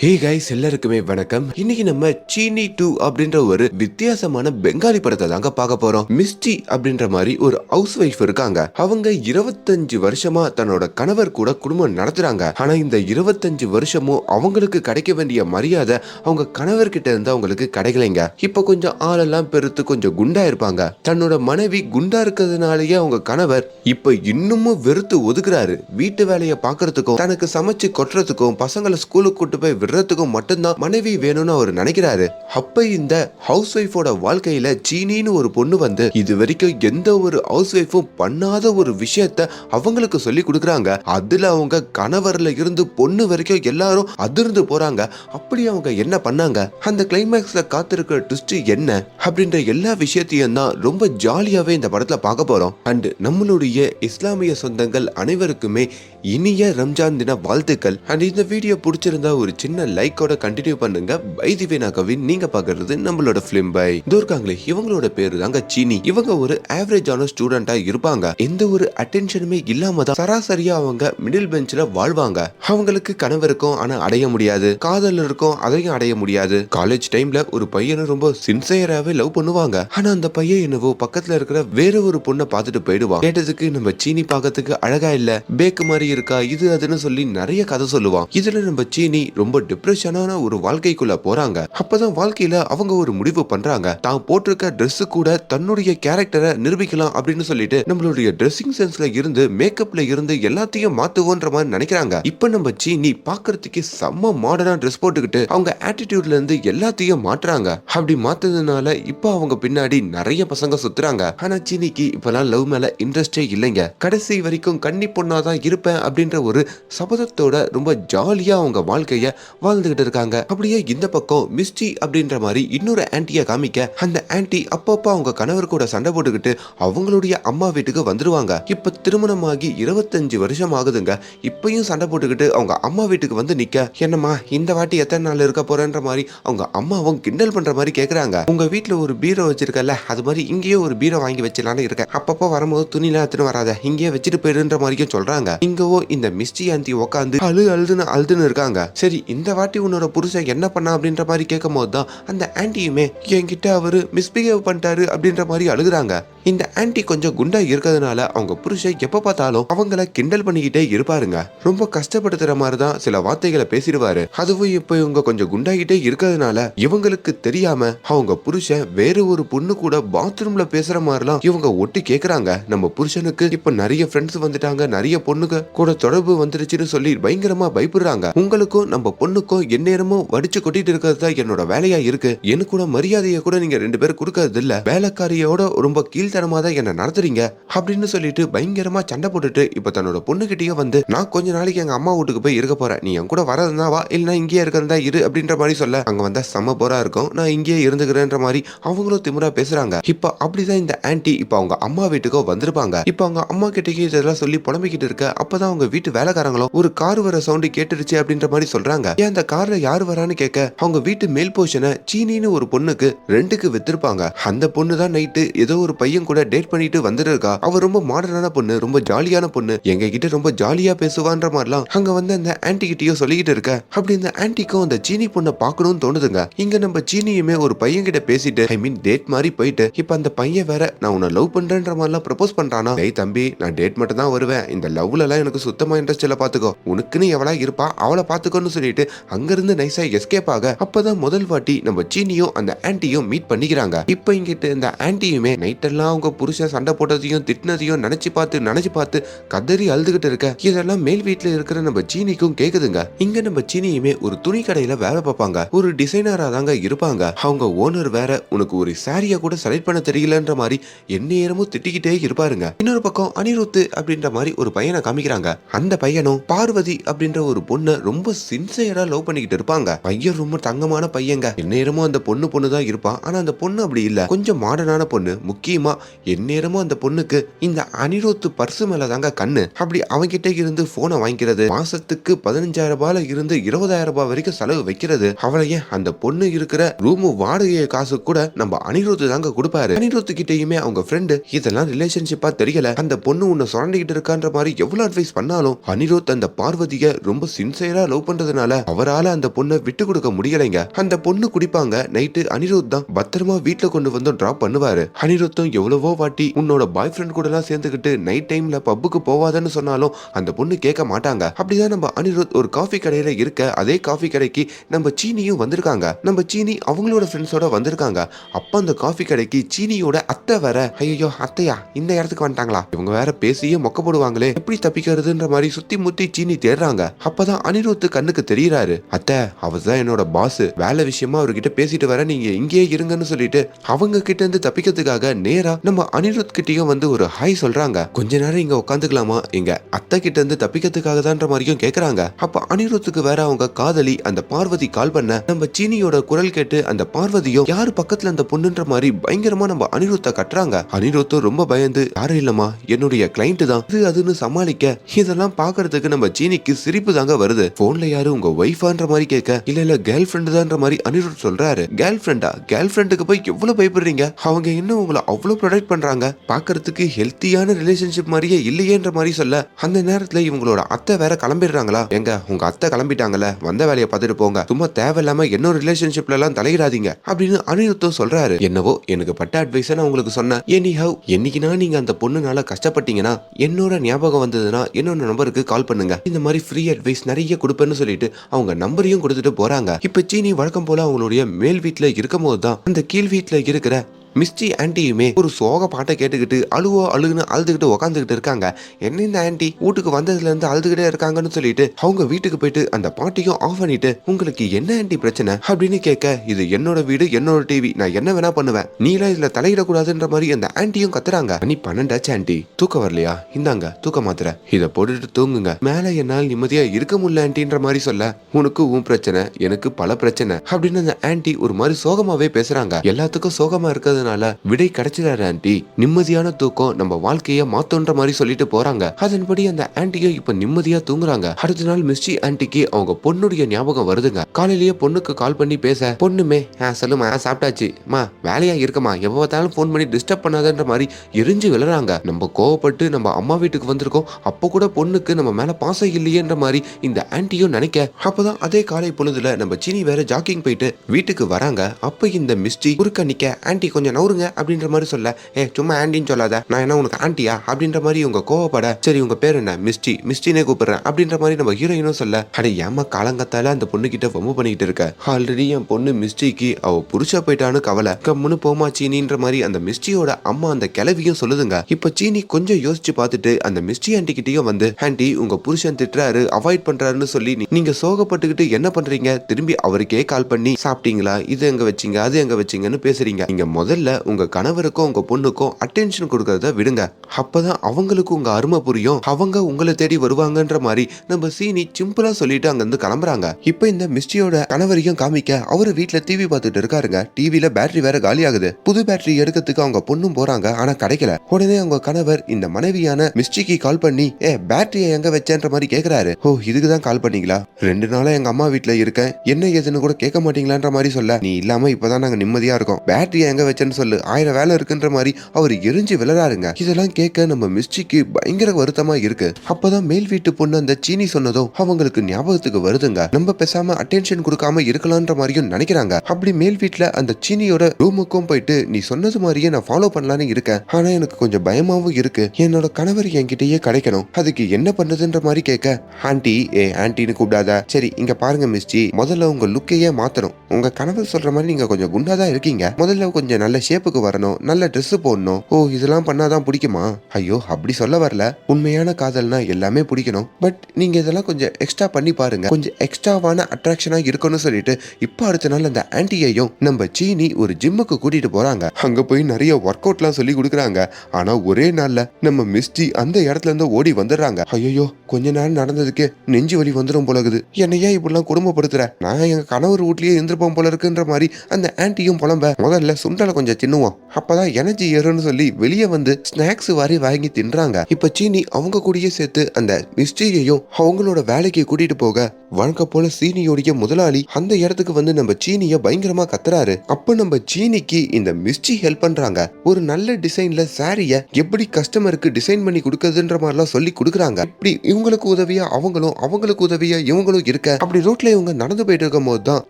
Hey guys எல்லாருக்குமே வணக்கம். இன்னைக்கு நம்ம சீனி டூ அப்படின்ற ஒரு வித்தியாசமான பெங்காலி படத்தை தாங்க பார்க்க போறோம். மிஸ்டி அப்படின்ற மாதிரி ஒரு ஹவுஸ் ஒய்ஃப் இருக்காங்க. அவங்க இருபத்தஞ்சு வருஷமா தன்னோட கணவர் கூட குடும்பம் நடத்துறாங்க. ஆனா இந்த இருபத்தஞ்சு வருஷமும் அவங்களுக்கு கிடைக்க வேண்டிய மரியாதை அவங்க கணவர் கிட்ட இருந்து அவங்களுக்கு கிடைக்கலைங்க. இப்ப கொஞ்சம் ஆளெல்லாம் பெருத்து கொஞ்சம் குண்டா இருப்பாங்க. தன்னோட மனைவி குண்டா இருக்கிறதுனாலயே அவங்க கணவர் இப்ப இன்னமும் வெறுத்து ஒதுக்குறாரு. வீட்டு வேலையை பார்க்கறதுக்கும் தனக்கு சமைச்சு கொட்டுறதுக்கும் பசங்களை ஸ்கூலுக்கு கூட்டு போய் விடுறதுக்கும் மட்டும்தான் மனைவி வேணும்னு அவர் நினைக்கிறாரு. அப்ப இந்த ஹவுஸ் ஒய்ஃபோட வாழ்க்கையில சீனின்னு ஒரு பொண்ணு வந்து இது வரைக்கும் எந்த ஒரு ஹவுஸ் ஒய்ஃபும் பண்ணாத ஒரு விஷயத்த அவங்களுக்கு சொல்லி கொடுக்குறாங்க. அதுல அவங்க கணவர்ல இருந்து பொண்ணு வரைக்கும் எல்லாரும் அதிர்ந்து போறாங்க. அப்படி அவங்க என்ன பண்ணாங்க? அந்த கிளைமேக்ஸ்ல காத்திருக்கிற ட்விஸ்ட் என்ன? அப்படின்ற எல்லா விஷயத்தையும் தான் ரொம்ப ஜாலியாவே இந்த படத்துல பார்க்க போறோம். அண்ட் நம்மளுடைய இஸ்லாமிய சொந்தங்கள் அனைவருக்குமே இனிய ரம்ஜான் தின வாழ்த்துக்கள். அண்ட் இந்த வீடியோ பிடிச்சிருந்தா ஒரு சின்ன லைக்கோட கண்டினியூ பண்ணுங்க. பை கவின். நீங்க பாக்குறது நம்மளோட பிலிம் பை. இருக்காங்களே இவங்களோட பேரு தாங்க சீனி. இவங்க ஒரு ஆவரேஜான ஸ்டூடெண்டா இருப்பாங்க. எந்த ஒரு அட்டென்ஷனுமே இல்லாம தான் சராசரியா அவங்க மிடில் பெஞ்ச்ல வாழ்வாங்க. அவங்களுக்கு கனவு ஆனா அடைய முடியாது. காதல் இருக்கும் அதையும் அடைய முடியாது. காலேஜ் டைம்ல ஒரு பையனை ரொம்ப சின்சியராகவே லவ் பண்ணுவாங்க. ஆனா அந்த பையன் என்னவோ பக்கத்துல இருக்கிற வேற ஒரு பொண்ணை பார்த்துட்டு போயிடுவான். கேட்டதுக்கு நம்ம சீனி பார்க்கறதுக்கு அழகா இல்ல. பேக்கு மாதிரி இருக்கா? இது அதுன்னு சொல்லி நிறைய கதை சொல்லுவான். இதுல நம்ம சீனி ரொம்ப டிப்ரெஷனான ஒரு வாழ்க்கைக்குள்ள போறாங்க. அப்பதான் வாழ்க்கையில அவங்க ஒரு முடிவு பண்றாங்க. தான் போட்டிருக்க ட்ரெஸ் கூட தன்னுடைய கேரக்டரை நிரூபிக்கலாம் அப்படின்னு சொல்லிட்டு நம்மளுடைய ட்ரெஸ்ஸிங் சென்ஸ்ல இருந்து மேக்கப்ல இருந்து எல்லாத்தையும் மாத்துவோன்ற மாதிரி நினைக்கிறாங்க. இப்ப நம்ம சீனி பாக்குறதுக்கு செம்ம மாடர்னா ட்ரெஸ் போட்டுக்கிட்டு அவங்க ஆட்டிடியூட்ல இருந்து எல்லாத்தையும் மாற்றுறாங்க. அப்படி மாத்ததுனால இப்ப அவங்க பின்னாடி நிறைய பசங்க சுத்துறாங்க. ஆனா சீனிக்கு இப்பெல்லாம் லவ் மேல இன்ட்ரெஸ்டே இல்லைங்க. கடைசி வரைக்கும் கன்னி பொண்ணாதான் இருப்பேன் அப்படின்ற ஒரு சபதத்தோட ரொம்ப ஜாலியா அவங்க வாழ்க்கையை வாழ்ந்துகிட்டு இருக்காங்க. அப்படியே இந்த பக்கம் மிஸ்டி அப்படின்ற மாதிரி இன்னொரு ஆன்டியை காமிக்க அந்த ஆன்டி அப்பப்போ அவங்க கணவர் கூட சண்டை போட்டுக்கிட்டு அவங்களுடைய அம்மா வீட்டுக்கு வந்துடுவாங்க இப்போ திருமணமாகி இருபத்தஞ்சு வருஷம் ஆகுதுங்க. இப்பயும் சண்டை போட்டுக்கிட்டு அவங்க அம்மா வீட்டுக்கு வந்து நிக்க என்னம்மா இந்த வாட்டி எத்தனை நாள் இருக்க போறேன்ற மாதிரி அவங்க அம்மாவும் கிண்டல் பண்ற மாதிரி கேட்குறாங்க உங்க வீட்டில் ஒரு பீரோ வச்சிருக்கல அது மாதிரி இங்கேயே ஒரு பீரோ வாங்கி வச்சிடலான்னு இருக்கேன். அப்பப்போ வரும்போது துணிலாம் எடுத்துன்னு வராத இங்கேயே வச்சுட்டு போயிடுன்ற மாதிரியும் சொல்றாங்க. இங்கவோ இந்த மிஸ்டி ஆந்தி உட்காந்து அழு அழுதுன்னு அழுதுன்னு இருக்காங்க. சரி இந்த வாட்டி உன்னோட புருஷன் என்ன பண்ணா அப்படின்ற மாதிரி கேட்கும் போது தான் அந்த ஆண்டியுமே என்கிட்ட அவரு மிஸ்பிஹேவ் பண்ணிட்டாரு அப்படின்ற மாதிரி அழுகுறாங்க. இந்த ஆன்டி கொஞ்சம் குண்டா இருக்கிறதுனால அவங்க புருஷன் எப்ப பார்த்தாலும் அவங்கள கிண்டல் பண்ணிக்கிட்டே இருப்பாருங்க. ரொம்ப கஷ்டப்படுத்துற மாதிரி தான் சில வார்த்தைகளை பேசிடுவாரு. அதுவும் இப்ப இவங்க கொஞ்சம் குண்டாகிட்டே இருக்கிறதுனால இவங்களுக்கு தெரியாம அவங்க புருஷன் வேற ஒரு பொண்ணு கூட பாத்ரூம்ல பேசுற மாதிரிலாம் இவங்க ஒட்டி கேக்குறாங்க. நம்ம புருஷனுக்கு இப்ப நிறைய ஃப்ரெண்ட்ஸ் வந்துட்டாங்க நிறைய பொண்ணுங்க கூட தொடர்பு வந்துருச்சுன்னு சொல்லி பயங்கரமா பயப்படுறாங்க. உங்களுக்கும் நம்ம பொண்ணுக்கும் எந்நேரமும் வடிச்சு கொட்டிட்டு இருக்கிறது தான் என்னோட வேலையா இருக்கு. எனக்கு கூட மரியாதையை கூட நீங்க ரெண்டு பேரும் கொடுக்கறது இல்ல வேலைக்காரியோட ரொம்ப கீழ்த்தனமா தான் என்ன நடத்துறீங்க அப்படின்னு சொல்லிட்டு பயங்கரமா சண்டை போட்டுட்டு இப்ப தன்னோட பொண்ணுகிட்டயே வந்து நான் கொஞ்ச நாளைக்கு எங்க அம்மா வீட்டுக்கு போய் இருக்க போறேன். நீ என் கூட வரதுனா வா. இல்லைன்னா இங்கேயே இருக்கிறதா இரு அப்படின்ற மாதிரி சொல்ல அங்க வந்தா செம்ம போரா இருக்கும். நான் இங்கேயே இருந்துக்கிறேன்ற மாதிரி அவங்களும் திமிரா பேசுறாங்க. இப்ப அப்படிதான் இந்த ஆன்ட்டி இப்ப அவங்க அம்மா வீட்டுக்கோ வந்திருப்பாங்க. இப்ப அவங்க அம்மா கிட்டக்கே இதெல்லாம் சொல்லி புலம்பிக்கிட்டு இருக்க அப்பதான் அவங்க வீட்டு வேலைக்காரங்களும் ஒரு கார் வர சவுண்டு கேட்டுருச்சு அப்படின்ற மாதிரி சொல்றாங்க. ஏன் அந்த கார்ல யார் வரான்னு கேட்க அவங்க வீட்டு மேல் போர்ஷனை சீனின்னு ஒரு பொண்ணுக்கு ரெண்டுக்கு வித்திருப்பாங்க. அந்த பொண்ணு தான் நைட்டு ஏதோ ஒரு பையன் கூட டேட் பண்ணிட்டு வந்துருக்கா. அவ ரொம்ப மாடர்னான பொண்ணு ரொம்ப ஜாலியான பொண்ணு. எங்க கிட்ட ரொம்ப ஜாலியா பேசுவான்ற மாதிரிலாம் அங்க வந்து அந்த ஆன்டி கிட்டயோ சொல்லிக்கிட்டு இருக்க. அப்படி இந்த ஆன்டிக்கும் அந்த சீனி பொண்ணை பார்க்கணும்னு தோணுதுங்க. இங்க நம்ம சீனியுமே ஒரு பையன் கிட்ட பேசிட்டு ஐ மீன் டேட் மாதிரி போயிட்டு இப்ப அந்த பையன் வேற நான் உன்னை லவ் பண்றேன்ற மாதிரிலாம் ப்ரப்போஸ் பண்றானா? டேய் தம்பி நான் டேட் மட்டும் தான் வருவேன். இந்த லவ்ல எல்லாம் எனக்கு சுத்தமா இன்ட்ரெஸ்ட் இல்ல பாத்துக்கோ. உனக்குன்னு எவளா இருப்பா அவளை பாத்துக்கோன்னு சொல்லிட்டு அங்கிருந்து நைஸா எஸ்கேப் ஆக அப்பதான் முதல் வாட்டி நம்ம சீனியும் அந்த ஆன்ட்டியும் மீட் பண்ணிக்கிறாங்க. இப்ப இங்கிட்டு இந்த ஆன்டியுமே நைட் எல்லாம் அவங்க புருஷன் சண்டை போட்டதையும் திட்டினதையும் நினைச்சு பார்த்து நினைச்சு பார்த்து கதறி அழுதுகிட்டு இருக்க. இதெல்லாம் மேல் வீட்டுல இருக்கிற நம்ம சீனிக்கும் கேக்குதுங்க. இங்க நம்ம சீனியுமே ஒரு துணி கடையில வேலை பார்ப்பாங்க. ஒரு டிசைனரா தாங்க இருப்பாங்க. அவங்க ஓனர் வேற உனக்கு ஒரு சாரிய கூட செலக்ட் பண்ண தெரியலன்ற மாதிரி எந்நேரமும் திட்டிக்கிட்டே இருப்பாருங்க. இன்னொரு பக்கம் அனிருத்து அப்படின்ற மாதிரி ஒரு பையனை காமிக்கிறாங்க. அந்த பையனும் பார்வதி அப்படின்ற ஒரு பொண்ணை ரொம்ப சின்சியரா லவ் பண்ணிக்கிட்டு இருப்பாங்க. பையன் ரொம்ப தங்கமான பையங்க. எந்நேரமும் அந்த பொண்ணு பொண்ணு தான் இருப்பான் ஆனா அந்த பொண்ணு அப்படி இல்ல. கொஞ்சம் மாடர்னான பொண்ணு. முக்கியமா எந்நேரமும் அந்த பொண்ணுக்கு இந்த அனிரோத்து பர்சு மேல தாங்க கண்ணு. அப்படி அவங்கிட்ட இருந்து போனை வாங்கிக்கிறது. மாசத்துக்கு பதினஞ்சாயிரம் ரூபாயில இருந்து இருபதாயிரம் ரூபாய் வரைக்கும் செலவு வைக்கிறது. அவளையே அந்த பொண்ணு இருக்கிற ரூம் வாடகை காசு கூட நம்ம அனிருத்து தாங்க கொடுப்பாரு. அனிருத்து கிட்டயுமே அவங்க ஃப்ரெண்டு இதெல்லாம் ரிலேஷன்ஷிப்பா தெரியல. அந்த பொண்ணு உன்னை சுரண்டிக்கிட்டு இருக்கான்ற மாதிரி எவ்வளவு அட்வைஸ் பண்ணாலும் அனிருத் அந்த பார்வதிய ரொம்ப சின்சியரா லவ் பண்றதுனால அவரால அந்த பொண்ணை விட்டு கொடுக்க முடியலைங்க. அந்த பொண்ணு குடிப்பாங்க. நைட்டு அனிருத் தான் பத்திரமா வீட்டுல கொண்டு வந்து டிராப் பண்ணுவாரு. அனிருத்தும் எவ்வளவோ வாட்டி உன்னோட பாய் ஃப்ரெண்ட் கூட எல்லாம் சேர்ந்துக்கிட்டு நைட் டைம்ல பப்புக்கு போவாதன்னு சொன்னாலும் அந்த பொண்ணு கேட்க மாட்டாங்க. அப்படிதான் நம்ம அனிருத் ஒரு காஃபி கடையில இருக்க அதே காஃபி கடைக்கு நம்ம சீனியும் வந்திருக்காங்க. நம்ம சீனி அவங்களோட ஃப்ரெண்ட்ஸோட வந்திருக்காங்க. அப்ப அந்த காஃபி கடைக்கு சீனியோட அத்தை வேற. ஐயோ அத்தையா இந்த இடத்துக்கு வந்துட்டாங்களா? இவங்க வேற பேசியே மொக்க போடுவாங்களே. எப்படி தப்பிக்கிறதுன்ற மாதிரி சுத்தி முத்தி சீனி தேடுறாங்க. அப்பதான் அனிருத்து கண்ணுக்கு தெரியறாரு. அத்தை அவர் தான் என்னோட பாஸ் வேலை விஷயமா அவர்கிட்ட பேசிட்டு வர நீங்க இங்கேயே இருங்கன்னு சொல்லிட்டு அவங்க கிட்ட இருந்து தப்பிக்கிறதுக்காக நேரா நம்ம அனிருத் கிட்டயும் வந்து ஒரு ஹாய் சொல்றாங்க. கொஞ்ச நேரம் இங்க உட்காந்துக்கலாமா எங்க அத்தை கிட்ட இருந்து தப்பிக்கிறதுக்காக தான்ற மாதிரியும் கேக்குறாங்க. அப்ப அனிருத்துக்கு வேற அவங்க காதலி அந்த பார்வதி கால் பண்ண நம்ம சீனியோட குரல் கேட்டு அந்த பார்வதியும் யாரு பக்கத்துல அந்த பொண்ணுன்ற மாதிரி பயங்கரமா நம்ம அனிருத்த கட்டுறாங்க. அனிருத்தும் ரொம்ப பயந்து யாரும் இல்லமா என்னுடைய கிளைண்ட் தான். இது அதுன்னு சமாளிக்க இதெல்லாம் பாக்குறதுக்கு நம்ம சீனிக்கு சிரிப்பு தாங்க வருது. போன்ல யாரு உங்க ஒய்ஃபான்ற மாதிரி கேட்க இல்ல இல்ல கேர்ள் ஃப்ரெண்டு தான்ற மாதிரி அனிருத் சொல்றாரு. கேர்ள் ஃப்ரெண்டா கேர்ள் ஃப்ரெண்டுக்கு போய் எவ்வளவு பயப்படுறீங்க? அவங்க இன்னும் உங்களை அவ்வளவு ப்ரொடெக்ட் பண்றாங்க? பாக்குறதுக்கு ஹெல்த்தியான ரிலேஷன்ஷிப் மாதிரியே இல்லையேன்ற மாதிரி சொல்ல அந்த நேரத்துல இவங்களோட அத்தை வேற கிளம்பிடுறாங்களா? எங்க உங்க அத்தை கிளம்பிட்டாங்கல்ல வந்த வேலையை பார்த்துட்டு போங்க. சும்மா தேவையில்லாம என்னோட ரிலேஷன்ஷிப்ல எல்லாம் தலையிடாதீங்க அப்படின்னு அனிருத்தும் சொல்றாரு. என்னவோ எனக்கு பட்ட அட்வைஸ் நான் உங்களுக்கு சொன்னேன். எனி ஹவ் என்னைக்குனா நீங்க அந்த பொண்ணுனால கஷ்டப்பட்டீங்கன்னா என்னோட ஞாபகம் வந்ததுன்னா என்னோட நம்பருக்கு கால் பண்ணுங்க. இந்த மாதிரி ஃப்ரீ அட்வைஸ் நிறைய கொடுப்பேன்னு சொல்லிட்டு அவங்க நம்பரையும் கொடுத்துட்டு போறாங்க. இப்ப சீனி வழக்கம் போல அவங்களுடைய மேல் வீட்டுல இருக்கும் போது தான் அந்த கீழ் வீட்டுல இருக்கிற மிஸ்டி ஆண்டியுமே ஒரு சோக பாட்டை கேட்டுக்கிட்டு அழுவோ அழுகுன்னு அழுதுகிட்டு உக்காந்துக்கிட்டு இருக்காங்க. என்ன இந்த ஆண்டி? வீட்டுக்கு வந்ததுல இருந்து அழுதுகிட்டே இருக்காங்கன்னு சொல்லிட்டு அவங்க வீட்டுக்கு போயிட்டு அந்த பாட்டியும் ஆஃப் பண்ணிட்டு உங்களுக்கு என்ன ஆன்ட்டி பிரச்சனை? அப்படின்னு கேட்க இது என்னோட வீடு என்னோட டிவி நான் என்ன வேணா பண்ணுவேன். நீலாம் இதுல தலையிடக்கூடாதுன்ற மாதிரி அந்த ஆன்ட்டியும் கத்துறாங்க. நீ பன்னெண்டாச்சு ஆண்டி. தூக்கம் வரலையா? இந்தாங்க தூக்க மாத்திர. இதை போட்டுட்டு தூங்குங்க. மேல என்னால் நிம்மதியா இருக்க முடியல ஆண்டின்ற மாதிரி சொல்ல உனக்கு உன் பிரச்சனை எனக்கு பல பிரச்சனை. அப்படின்னு அந்த ஆண்டி ஒரு மாதிரி சோகமாவே பேசுறாங்க. எல்லாத்துக்கும் சோகமா இருக்கிறதுனால விடை கிடைச்சிடாரு ஆண்டி? நிம்மதியான தூக்கம் நம்ம வாழ்க்கைய மாத்தோன்ற மாதிரி சொல்லிட்டு போறாங்க. அதன்படி அந்த ஆண்டியும் இப்ப நிம்மதியா தூங்குறாங்க. அடுத்த நாள் மிஸ்டி ஆண்டிக்கு அவங்க பொண்ணுடைய ஞாபகம் வருதுங்க. காலையிலேயே பொண்ணுக்கு கால் பண்ணி பேச பொண்ணுமே சொல்லுமா சாப்பிட்டாச்சு. மா வேலையா இருக்கமா எப்ப பார்த்தாலும் ஃபோன் பண்ணி டிஸ்டர்ப் பண்ணாதன்ற மாதிரி எரிஞ்சு விழுறாங்க. நம்ம கோவப்பட்டு நம்ம அம்மா வீட்டுக்கு வந்திருக்கோம். அப்போ கூட பொண்ணுக்கு நம்ம மேல பாசம் இல்லையேன்ற மாதிரி இந்த ஆண்டியும் நினைக்க அப்பதான் அதே காலை பொழுதுல நம்ம சீனி வேற ஜாக்கிங் போயிட்டு வீட்டுக்கு வராங்க. அப்ப இந்த மிஸ்டி குறுக்க நிக்க ஆண்டி கொஞ்சம் நவுருங்க அப்படின்ற மாதிரி சொல்ல ஏ சும்மா ஆண்டின்னு சொல்லாத. நான் என்ன உனக்கு ஆண்டியா? அப்படின்ற மாதிரி இவங்க கோவப்பட சரி உங்க பேர் என்ன? மிஸ்டி மிஸ்டினே கூப்பிடுறேன். அப்படின்ற மாதிரி நம்ம ஹீரோயினும் சொல்ல அட ஏமா காலங்கத்தால அந்த பொண்ணு கிட்ட வம்பு பண்ணிக்கிட்டு இருக்க? ஆல்ரெடி என் பொண்ணு மிஸ்டிக்கு அவ புருஷ போயிட்டான்னு கவலை. கம்முன்னு போமா சீனின்ற மாதிரி அந்த மிஸ்டியோட அம்மா அந்த கிளவியும் சொல்லுதுங்க. இப்ப சீனி கொஞ்சம் யோசிச்சு பார்த்துட்டு அந்த மிஸ்டி ஆண்டி கிட்டயும் வந்து ஆண்டி உங்க புருஷன் திட்டுறாரு அவாய்ட் பண்றாருன்னு சொல்லி நீ- நீங்க சோகப்பட்டுக்கிட்டு என்ன பண்றீங்க? திரும்பி அவருக்கே கால் பண்ணி சாப்பிட்டீங்களா? இது எங்க வச்சீங்க? அது எங்க வச்சீங்கன்னு பேசுறீங்க. நீங்க முதல்ல உங்க கணவருக்கும் உங்க பொண்ணுக்கும் அட்டென்ஷன் கொடுக்கறத விடுங்க. அப்பதான் அவங்களுக்கு உங்க அருமை புரியும். அவங்க உங்களை தேடி வருவாங்கன்ற மாதிரி நம்ம சீனி சிம்பிளா சொல்லிட்டு அங்க இருந்து கிளம்புறாங்க. இப்ப இந்த மிஸ்டியோட கணவரையும் காமிக்க அவரு வீட்டில் டிவி பார்த்துட்டு இருக்காருங்க. டிவியில் பேட்டரி வேற காலி ஆகுது. புது பேட்டரி எடுக்கிறதுக்கு அவங்க பொண்ணும் போறாங்க ஆனா கிடைக்கல. உடனே அவங்க கணவர் இந்த மனைவியான மிஸ்டிக்கு கால் பண்ணி ஏ பேட்டரியை எங்க வச்சேன்ற மாதிரி கேக்குறாரு. ஓ இதுக்கு தான் கால் பண்ணீங்களா? ரெண்டு நாளா எங்க அம்மா வீட்ல இருக்கேன். என்ன ஏதுன்னு கூட கேட்க மாட்டீங்களான்ற மாதிரி சொல்ல. நீ இல்லாம இப்பதான் நாங்க நிம்மதியா இருக்கோம். பேட்டரியை எங்க வச்சேன்னு சொல்லு. ஆயிரம் வேலை இருக்குன்ற மாதிரி அவர் எரிஞ்சு விழறாருங்க இதெல்லாம் கேட்க நம்ம மிஸ்டிக்கு பயங்கர வருத்தமா இருக்கு. அப்பதான் மேல் வீட்டு பொண்ணு அந்த சீனி சொன்னதும் அவங்களுக்கு ஞாபகத்துக்கு வருதுங்க. நம்ம பேசாம அட்டென்ஷன் கொடுக்காம இருக்கலாம்ன்ற மாதிரியும் நினைக்கிறாங்க. அப்படி மேல் வீட்டுல அந்த சீனியோட ரூமுக்கும் போயிட்டு நீ சொன்னது மாதிரியே நான் ஃபாலோ பண்ணலான்னு இருக்கேன். ஆனா எனக்கு கொஞ்சம் பயமாவும் இருக்கு. என்னோட கணவர் என்கிட்டயே கிடைக்கணும். அதுக்கு என்ன பண்ணுதுன்ற மாதிரி கேட்க ஆண்டி ஏ ஆண்டின்னு கூப்பிடாத. சரி இங்க பாருங்க மிஸ்டி. முதல்ல உங்க லுக்கையே மாத்தணும். உங்க கணவர் சொல்ற மாதிரி நீங்க கொஞ்சம் குண்டாதான் இருக்கீங்க. முதல்ல கொஞ்சம் நல்ல ஷேப்புக்கு வரணும் நல்ல ட்ரெஸ் போடணும். ஓ இதெல்லாம் பண்ணாதான் பிடிக்குமா? ஐயோ அப்படி சொல்ல வரல. உண்மையான காதல்னா எல்லாமே பிடிக்கணும். பட் நீங்க இதெல்லாம் கொஞ்சம் எக்ஸ்ட்ரா பண்ணி பாருங்க. கொஞ்சம் எக்ஸ்ட்ராவான அட்ராக்ஷனா இருக்கணும்னு சொல்லிட்டு இப்போ அடுத்த நாள் அந்த ஆன்ட்டியையும் நம்ம சீனி ஒரு ஜிம்முக்கு கூட்டிட்டு போறாங்க. அங்க போய் நிறைய ஒர்க் அவுட்லாம் சொல்லி கொடுக்குறாங்க. ஆனா ஒரே நாள்ல நம்ம மிஸ்டி அந்த இடத்துல இருந்து ஓடி வந்துடுறாங்க. ஐயோ கொஞ்ச நேரம் நடந்ததுக்கு நெஞ்சு வலி வந்துடும் போல இருக்குது. ஏன் இப்படிலாம் குடும்பப்படுத்துற? நான் எங்க கணவர் வீட்லயே இருந்திருப்போம் போல இருக்குன்ற மாதிரி அந்த ஆன்டியும் புலம்ப முதல்ல சுண்டலை கொஞ்சம் கொஞ்சம் தின்னுவோம். அப்பதான் எனர்ஜி ஏறும்னு சொல்லி வெளியே வந்து ஸ்நாக்ஸ் வாரி வாங்கி தின்றாங்க. இப்ப சீனி அவங்க கூடயே சேர்த்து அந்த மிஸ்டியையும் அவங்களோட வேலைக்கு கூட்டிட்டு போக வழக்க போல சீனியோடைய முதலாளி அந்த இடத்துக்கு வந்து நம்ம சீனிய பயங்கரமா கத்துறாரு. அப்ப நம்ம சீனிக்கு இந்த மிஸ்டி ஹெல்ப் பண்றாங்க. ஒரு நல்ல டிசைன்ல சாரிய எப்படி கஸ்டமருக்கு டிசைன் பண்ணி கொடுக்கறதுன்ற மாதிரிலாம் சொல்லி கொடுக்குறாங்க. இப்படி இவங்களுக்கு உதவியா அவங்களும் அவங்களுக்கு உதவியா இவங்களும் இருக்க அப்படி ரோட்ல இவங்க நடந்து போயிட்டு இருக்கும் போது தான்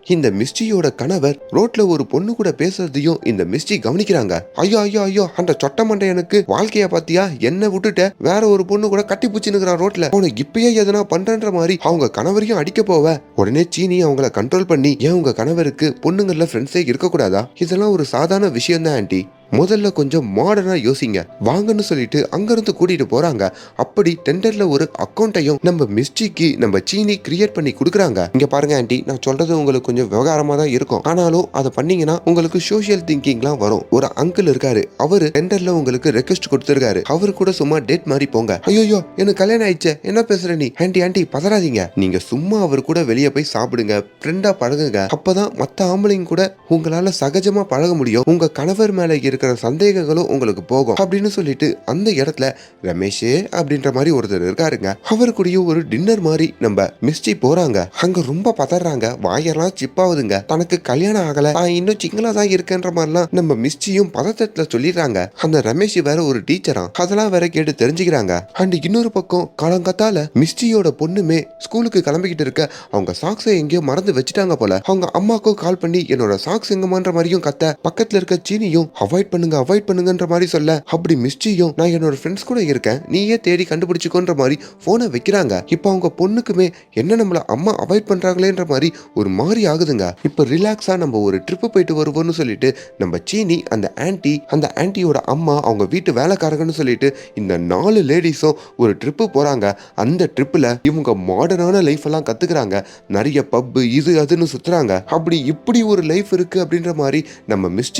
இந்த மிஸ்டியோட கணவர் ரோட்ல ஒரு பொண்ணு கூட பேசுறதையும் இந்த மிஸ்டி கவனிக்கிறாங்க. ஐயோ ஐயோ ஐயோ அந்த சொட்ட மண்டையனுக்கு வாழ்க்கைய பாத்தியா என்ன விட்டுட்ட. வேற ஒரு பொண்ணு கூட கட்டி பிடிச்சினுக்கிறான் ரோட்ல. அவனுக்கு இப்பயே எதனா பண்றன்ற மாதிரி அவங்க கணவரையும் அடிக்க போவ. உடனே சீனி அவங்கள கண்ட்ரோல் பண்ணி ஏன் உங்க கணவருக்கு பொண்ணுங்கள்ல ஃப்ரெண்ட்ஸே இருக்கக்கூடாதா? இதெல்லாம் ஒரு சாதாரண விஷயம் தான் ஆண்டி. முதல்ல கொஞ்சம் மாடர்னா யோசிங்க. வாங்கன்னு சொல்லிட்டு அங்கிருந்து கூட்டிட்டு போறாங்க. அப்படி டெண்டர்ல ஒரு அக்கௌண்ட்டையும் நம்ம மிஸ்டிக்கு நம்ம சீனி கிரியேட் பண்ணி கொடுக்குறாங்க. இங்க பாருங்க ஆண்டி நான் சொல்றது உங்களுக்கு கொஞ்சம் விவகாரமா தான் இருக்கும். ஆனாலும் அதை பண்ணீங்கன்னா உங்களுக்கு சோஷியல் திங்கிங்லாம் வரும். ஒரு அங்கிள் இருக்காரு. அவரு டெண்டர்ல உங்களுக்கு ரெக்வஸ்ட் கொடுத்துருக்காரு. அவரு கூட சும்மா டேட் மாதிரி போங்க. ஐயோ எனக்கு கல்யாணம் ஆயிடுச்சு. என்ன பேசுற நீ? ஆண்டி ஆண்டி பதறாதீங்க. நீங்க சும்மா அவர் கூட வெளியே போய் சாப்பிடுங்க. ஃப்ரெண்டா பழகுங்க. அப்பதான் மத்த ஆம்பளைங்க கூட உங்களால சகஜமா பழக முடியும். உங்க கணவர் மேல இருக்கிற சந்தேகங்களும் உங்களுக்கு போகும் அப்படின்னு சொல்லிட்டு அந்த இடத்துல ரமேஷ் அப்படின்ற மாதிரி ஒருத்தர் இருக்காருங்க. அவர் கூடயும் ஒரு டின்னர் மாதிரி நம்ம மிஸ்டி போறாங்க. அங்க ரொம்ப பதறாங்க. வாயெல்லாம் சிப்பாவுதுங்க தனக்கு கல்யாணம் ஆகல. நான் இன்னும் சிங்களா தான் இருக்கேன்ற மாதிரிலாம் நம்ம மிஸ்டியும் பதத்தத்துல சொல்லிடுறாங்க. அந்த ரமேஷ் வேற ஒரு டீச்சரா அதெல்லாம் வேற கேட்டு தெரிஞ்சுக்கிறாங்க. அண்ட் இன்னொரு பக்கம் காலங்கத்தால மிஸ்டியோட பொண்ணுமே ஸ்கூலுக்கு கிளம்பிக்கிட்டு இருக்க அவங்க சாக்ஸை எங்கேயோ மறந்து வச்சுட்டாங்க போல. அவங்க அம்மாக்கும் கால் பண்ணி என்னோட சாக்ஸ் எங்கமான்ற மாதிரியும் கத்த பக்கத்துல இருக்க சீனியும் அவாய்ட் பண்ணுங்க அவாய்ட் பண்ணுங்கன்ற மாதிரி சொல்ல அப்படி மிஸ்டியும் நான் என்னோட ஃப்ரெண்ட்ஸ் கூட இருக்கேன். நீயே தேடி கண்டுபிடிச்சிக்கோன்ற மாதிரி போனை வைக்கிறாங்க. இப்போ அவங்க பொண்ணுக்குமே என்ன நம்மள அம்மா அவாய்ட் பண்றாங்களேன்ற மாதிரி ஒரு மாதிரி ஆகுதுங்க. இப்போ ரிலாக்ஸா நம்ம ஒரு ட்ரிப்பு போயிட்டு வருவோம்னு சொல்லிட்டு நம்ம சீனி அந்த ஆன்ட்டி அந்த ஆன்டியோட அம்மா அவங்க வீட்டு வேலைக்காரங்கன்னு சொல்லிட்டு இந்த நாலு லேடிஸும் ஒரு ட்ரிப்பு போறாங்க. அந்த ட்ரிப்பில் இவங்க மாடர்னான லைஃப் எல்லாம் கத்துக்கிறாங்க. நிறைய பப்பு இது அதுன்னு சுத்துறாங்க. அப்படி இப்படி ஒரு லைஃப் இருக்கு அப்படின்ற மாதிரி நம்ம மிஸ்டி